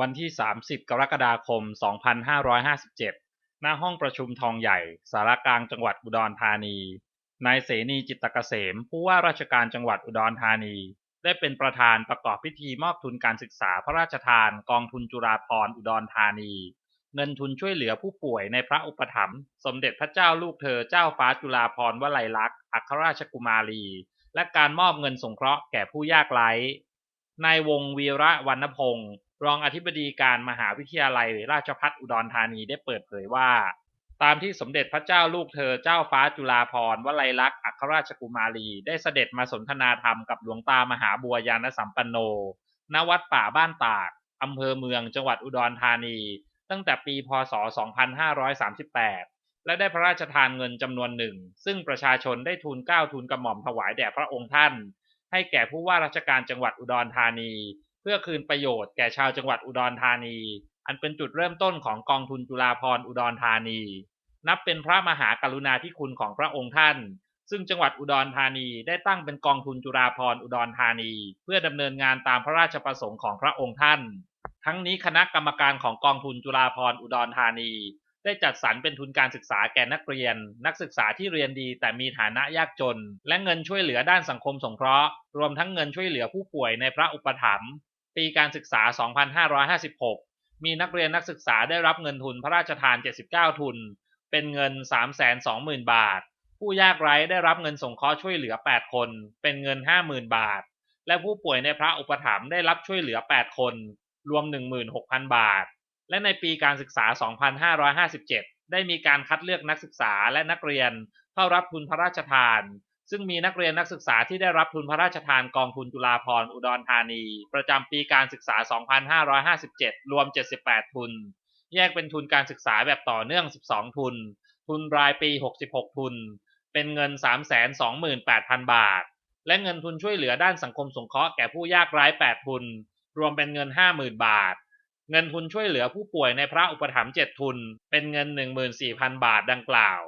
วันที่ 30 กรกฎาคม 2557ณห้องประชุมทองใหญ่ สารกลางจังหวัดอุดรธานี นายเสนีจิตตเกษม ผู้ว่าราชการจังหวัดอุดรธานี ได้เป็นประธานประกอบพิธีมอบทุนการศึกษาพระราชทานกองทุนจุฬาภรณ์อุดรธานี เงินทุนช่วยเหลือผู้ป่วยในพระอุปถัมภ์สมเด็จพระเจ้าลูกเธอเจ้าฟ้าจุฬาภรณ์วลัยลักษณ์อัครราชกุมารี และการมอบเงินสงเคราะห์แก่ผู้ยากไร้นายวงวีระวรรณพงศ์ รองอธิบดีการมหาวิทยาลัยราชภัฏอุดรธานีได้เปิดเผยว่า ตามที่สมเด็จพระเจ้าลูกเธอเจ้าฟ้าจุฬาภรณ์วลัยลักษณ์อัครราชกุมารี ได้เสด็จมาสนทนาธรรมกับหลวงตามหาบัวยานสัมปันโน ณ วัดป่าบ้านตากอำเภอเมืองจังหวัดอุดรธานี ตั้งแต่ปีพศ 2538 และได้พระราชทานเงินจำนวนหนึ่ง ซึ่งประชาชนได้ทูลเกล้าทูลกระหม่อมถวายแด่พระองค์ท่าน ให้แก่ผู้ว่าราชการจังหวัดอุดรธานี เพื่อคืนประโยชน์แก่ชาวจังหวัดอุดรธานี อันเป็นจุดเริ่มต้นของกองทุนจุฬาภรณ์อุดรธานี นับเป็นพระมหากรุณาธิคุณของพระองค์ท่าน ซึ่งจังหวัดอุดรธานีได้ตั้งเป็นกองทุนจุฬาภรณ์อุดรธานี เพื่อดำเนินงานตามพระราชประสงค์ของพระองค์ท่าน ทั้งนี้คณะกรรมการของกองทุนจุฬาภรณ์อุดรธานีได้จัดสรรเป็นทุนการศึกษาแก่นักเรียน นักศึกษาที่เรียนดีแต่มีฐานะยากจน และเงินช่วยเหลือด้านสังคมสงเคราะห์ รวมทั้งเงินช่วยเหลือผู้ป่วยในพระอุปถัมภ์ ปีการศึกษา 2556 มีนักเรียนนักศึกษาได้รับเงินทุนพระราชทาน 79 ทุน เป็นเงิน 320,000 บาท ผู้ยากไร้ได้รับเงินสงเคราะห์ช่วยเหลือ 8 คน เป็นเงิน 50,000 บาท และผู้ป่วยในพระอุปถัมภ์ได้รับช่วยเหลือ 8 คน รวม 16,000 บาท และในปีการศึกษา 2557 ได้มีการคัดเลือกนักศึกษาและนักเรียนเข้ารับทุนพระราชทาน ซึ่งมีนักเรียนนักศึกษาที่ได้รับทุนพระราชทานกองทุนจุฬาภรณ์อุดรธานี ประจำปีการศึกษา 2557 รวม 78 ทุน แยกเป็นทุนการศึกษาแบบต่อเนื่อง 12 ทุน ทุนรายปี 66 ทุน เป็นเงิน 328,000 บาท และเงินทุนช่วยเหลือด้านสังคมสงเคราะห์แก่ผู้ยากไร้ 8 ทุน รวมเป็นเงิน 50,000 บาท เงินทุนช่วยเหลือผู้ป่วยในพระอุปถัมภ์7ทุน เป็นเงิน 14,000 บาทดังกล่าว